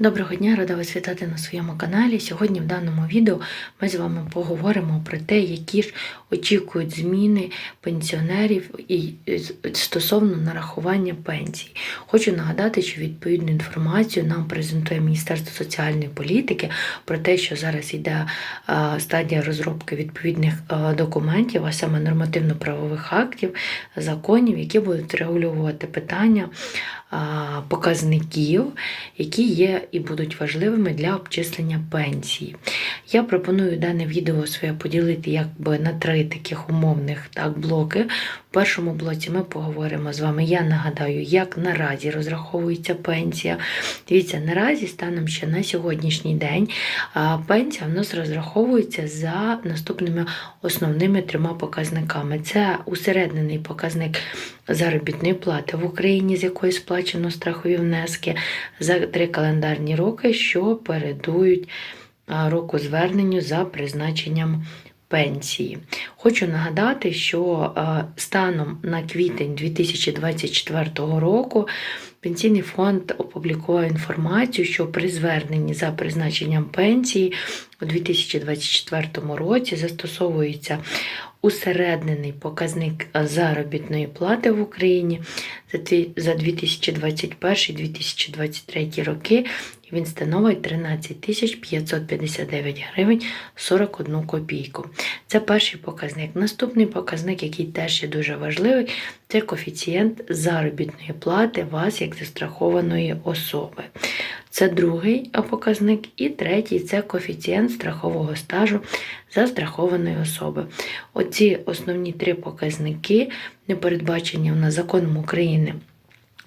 Доброго дня, рада вас вітати на своєму каналі. Сьогодні в даному відео ми з вами поговоримо про те, які ж очікують зміни пенсіонерів і стосовно нарахування пенсій. Хочу нагадати, що відповідну інформацію нам презентує Міністерство соціальної політики про те, що зараз йде е, стадія розробки відповідних е, документів, а саме нормативно-правових актів, законів, які будуть регулювати питання показників, які є і будуть важливими для обчислення пенсії. Я пропоную дане відео своє поділити якби на три таких умовних так, блоки. Першому блоці ми поговоримо з вами. Я нагадаю, як наразі розраховується пенсія. Дивіться, наразі станом ще на сьогоднішній день пенсія в нас розраховується за наступними основними трьома показниками. Це усереднений показник заробітної плати в Україні, з якої сплачено страхові внески за три календарні роки, що передують року зверненню за призначенням пенсії. Хочу нагадати, що станом на квітень 2024 року Пенсійний фонд опублікував інформацію, що при зверненні за призначенням пенсії у 2024 році застосовується усереднений показник заробітної плати в Україні за 2021-2023 роки. Він становить 13 559 гривень 41 копійку. Це перший показник. Наступний показник, який теж є дуже важливий, це коефіцієнт заробітної плати вас як застрахованої особи. Це другий показник. І третій це коефіцієнт страхового стажу застрахованої особи. Оці основні три показники не передбачені у нас законом України.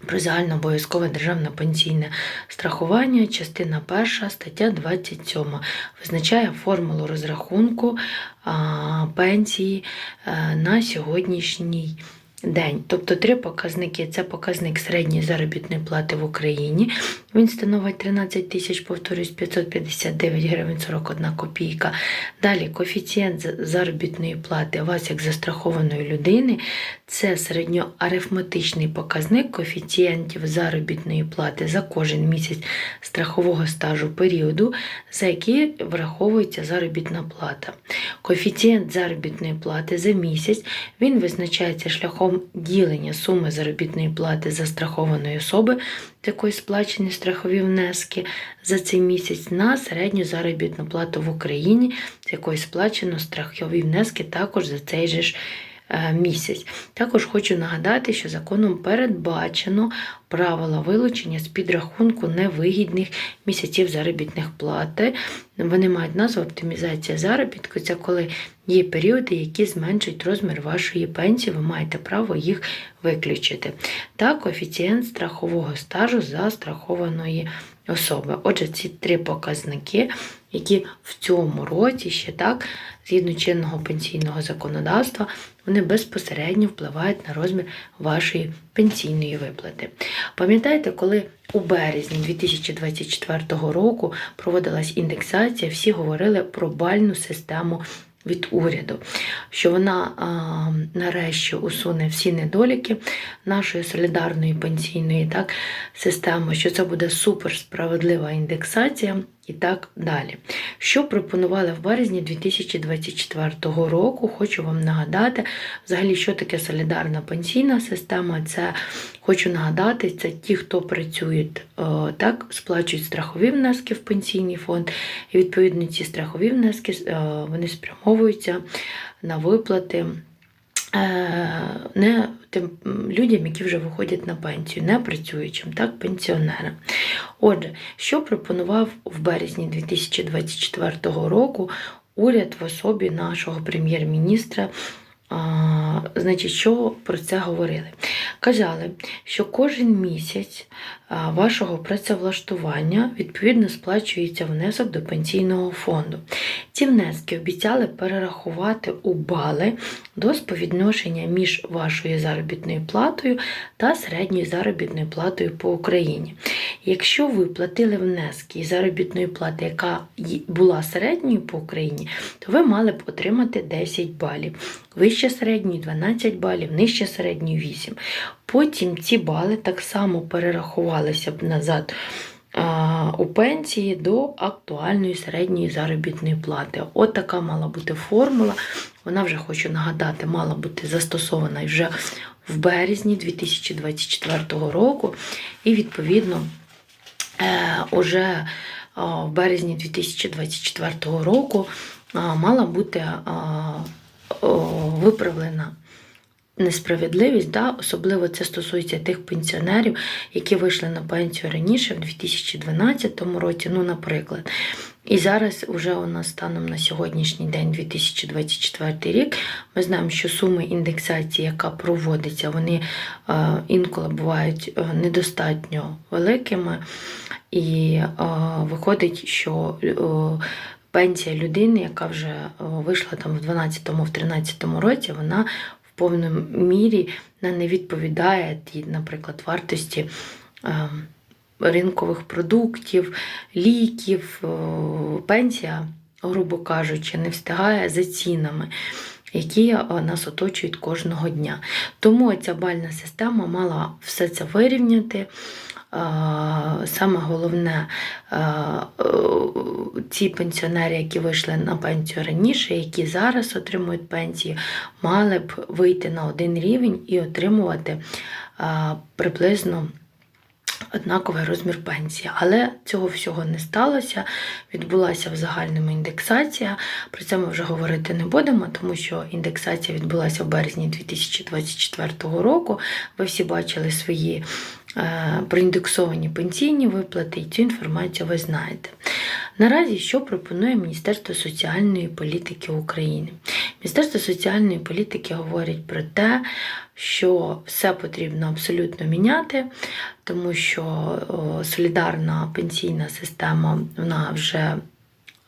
Про загальнообов'язкове державне пенсійне страхування, частина 1, стаття 27, визначає формулу розрахунку пенсії а, на сьогоднішній день. Тобто три показники це показник середньої заробітної плати в Україні. Він становить 13 тисяч, повторюсь, 559 гривень 41 копійка. Далі коефіцієнт заробітної плати вас як застрахованої людини. Це середньоарифметичний показник коефіцієнтів заробітної плати за кожен місяць страхового стажу періоду, за який враховується заробітна плата. Коефіцієнт заробітної плати за місяць він визначається шляхом ділення суми заробітної плати застрахованої особи, з якої сплачені страхові внески за цей місяць на середню заробітну плату в Україні, з якої сплачено страхові внески також за цей же ж місяць. Також хочу нагадати, що законом передбачено правила вилучення з підрахунку невигідних місяців заробітних плати. Вони мають назву оптимізація заробітку. Це коли є періоди, які зменшують розмір вашої пенсії, ви маєте право їх виключити. Та коефіцієнт страхового стажу застрахованої особи. Отже, ці три показники, які в цьому році ще так, згідно чинного пенсійного законодавства, вони безпосередньо впливають на розмір вашої пенсійної виплати. Пам'ятаєте, коли у березні 2024 року проводилась індексація, всі говорили про бальну систему від уряду, що вона а, нарешті усуне всі недоліки нашої солідарної пенсійної так, системи, що це буде суперсправедлива індексація і так далі. Що пропонували в березні 2024 року? Хочу вам нагадати, взагалі, що таке солідарна пенсійна система. Це хочу нагадати, це ті, хто працюють е, так, сплачують страхові внески в пенсійний фонд, і відповідно ці страхові внески е, вони спрямовуються на виплати. е, Не тим людям, які вже виходять на пенсію, не працюючим, так, пенсіонерам. Отже, що пропонував в березні 2024 року уряд в особі нашого прем'єр-міністра? Значить, що про це говорили? Казали, що кожен місяць вашого працевлаштування відповідно сплачується внесок до пенсійного фонду. Ці внески обіцяли перерахувати у бали до співвідношення між вашою заробітною платою та середньою заробітною платою по Україні. Якщо ви платили внески із заробітної плати, яка була середньою по Україні, то ви мали б отримати 10 балів. Вище середньої 12 балів, нижче середньої 8. Потім ці бали так само перерахувалися б назад у пенсії до актуальної середньої заробітної плати. От така мала бути формула. Вона вже хочу нагадати, мала бути застосована вже в березні 2024 року, і відповідно е, уже в березні 2024 року мала бути виправлена несправедливість, да? особливо це стосується тих пенсіонерів, які вийшли на пенсію раніше, в 2012 році, ну, наприклад. І зараз вже у нас станом на сьогоднішній день, 2024 рік, ми знаємо, що суми індексації, яка проводиться, вони е, інколи бувають е, недостатньо великими. І е, виходить, що пенсія людини, яка вже вийшла там в 12-13 році, вона повній мірі не відповідає тій, наприклад, вартості е, ринкових продуктів, ліків, пенсія, грубо кажучи, не встигає за цінами. Які е, нас оточують кожного дня. Тому ця бальна система мала все це вирівняти. Саме головне, е, е, ці пенсіонери, які вийшли на пенсію раніше, які зараз отримують пенсії, мали б вийти на один рівень і отримувати приблизно однаковий розмір пенсії. Але цього всього не сталося. Відбулася в загальному індексація. Про це ми вже говорити не будемо, тому що індексація відбулася в березні 2024 року. Ви всі бачили свої проіндексовані пенсійні виплати, і цю інформацію ви знаєте. Наразі що пропонує Міністерство соціальної політики України? Міністерство соціальної політики говорить про те, що все потрібно абсолютно міняти, тому що солідарна пенсійна система вона вже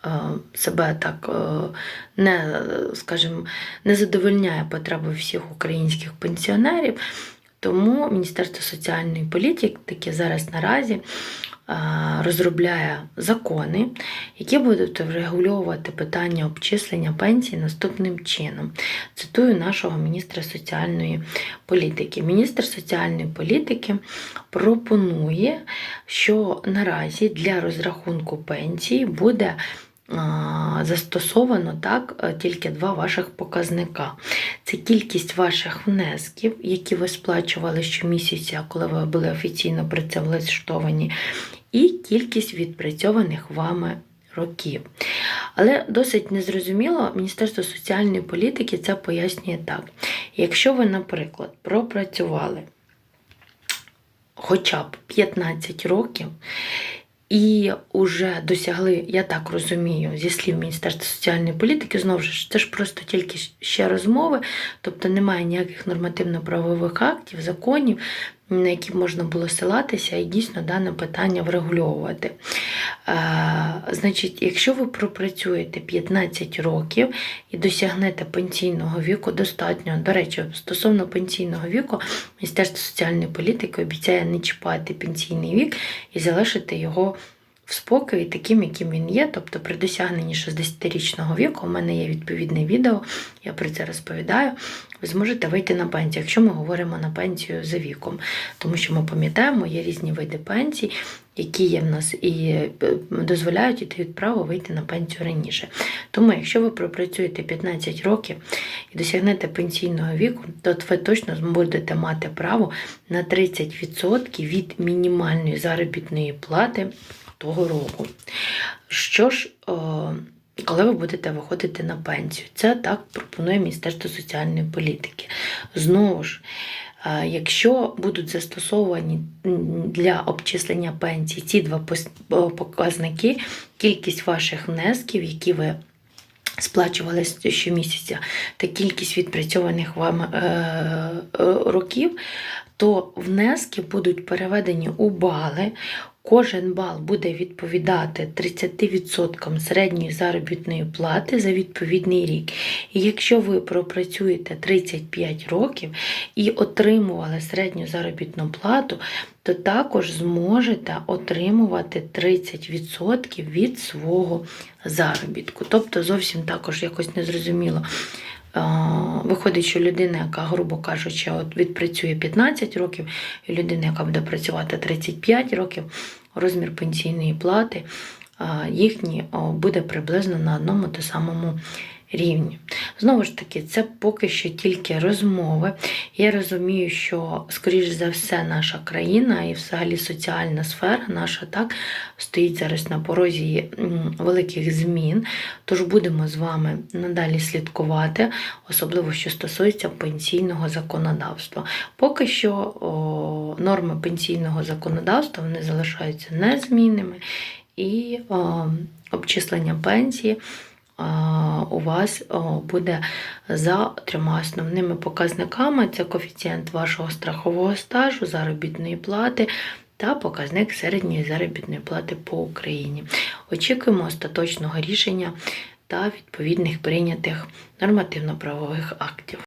е, себе так е, не, скажімо, не задовольняє потреби всіх українських пенсіонерів. Тому Міністерство соціальної політики зараз наразі е, розробляє закони, які будуть врегульовувати питання обчислення пенсій наступним чином. Цитую нашого міністра соціальної політики. Міністр соціальної політики пропонує, що наразі для розрахунку пенсії буде застосовано так е, тільки два ваших показника. Це кількість ваших внесків, які ви сплачували щомісяця, коли ви були офіційно працевлаштовані, і кількість відпрацьованих вами років. Але досить незрозуміло, Міністерство соціальної політики це пояснює так. Якщо ви, наприклад, пропрацювали хоча б 15 років, і вже досягли, я так розумію, зі слів Міністерства соціальної політики, знову ж це ж просто тільки ще розмови, тобто немає ніяких нормативно-правових актів, законів, на які можна було силатися і дійсно дане питання врегульовувати. Е, значить, якщо ви пропрацюєте 15 років і досягнете пенсійного віку, достатньо, до речі, стосовно пенсійного віку, Міністерство соціальної політики обіцяє не чіпати пенсійний вік і залишити його в спокої таким, яким він є. Тобто при досягненні 60-річного віку, у мене є відповідне відео, я про це розповідаю. Ви зможете вийти на пенсію, якщо ми говоримо на пенсію за віком. Тому що ми пам'ятаємо, є різні види пенсій, які є в нас і е, дозволяють і дають право вийти на пенсію раніше. Тому, якщо ви пропрацюєте 15 років і досягнете пенсійного віку, то ви точно будете мати право на 30% від мінімальної заробітної плати того року. Що ж, коли ви будете виходити на пенсію, це так пропонує Міністерство соціальної політики. Знову ж, е, якщо будуть застосовані для обчислення пенсії ці два показники, кількість ваших внесків, які ви сплачували щомісяця, та кількість відпрацьованих вам е, е, років, то внески будуть переведені у бали. Кожен бал буде відповідати 30% середньої заробітної плати за відповідний рік. І якщо ви пропрацюєте 35 років і отримували середню заробітну плату, то також зможете отримувати 30% від свого заробітку. Тобто зовсім також якось незрозуміло. Виходить, що людина, яка, грубо кажучи, от відпрацює 15 років, і людина, яка буде працювати 35 років, розмір пенсійної плати їхні буде приблизно на одному та самому рівні. Знову ж таки, це поки що тільки розмови. Я розумію, що, скоріш за все, наша країна і взагалі соціальна сфера наша так стоїть зараз на порозі великих змін. Тож будемо з вами надалі слідкувати, особливо що стосується пенсійного законодавства. Поки що о, норми пенсійного законодавства вони залишаються незмінними, і о, обчислення пенсії у вас буде за трьома основними показниками: це коефіцієнт вашого страхового стажу, заробітної плати. Та показник середньої заробітної плати по Україні. Очікуємо остаточного рішення та відповідних прийнятих нормативно-правових актів.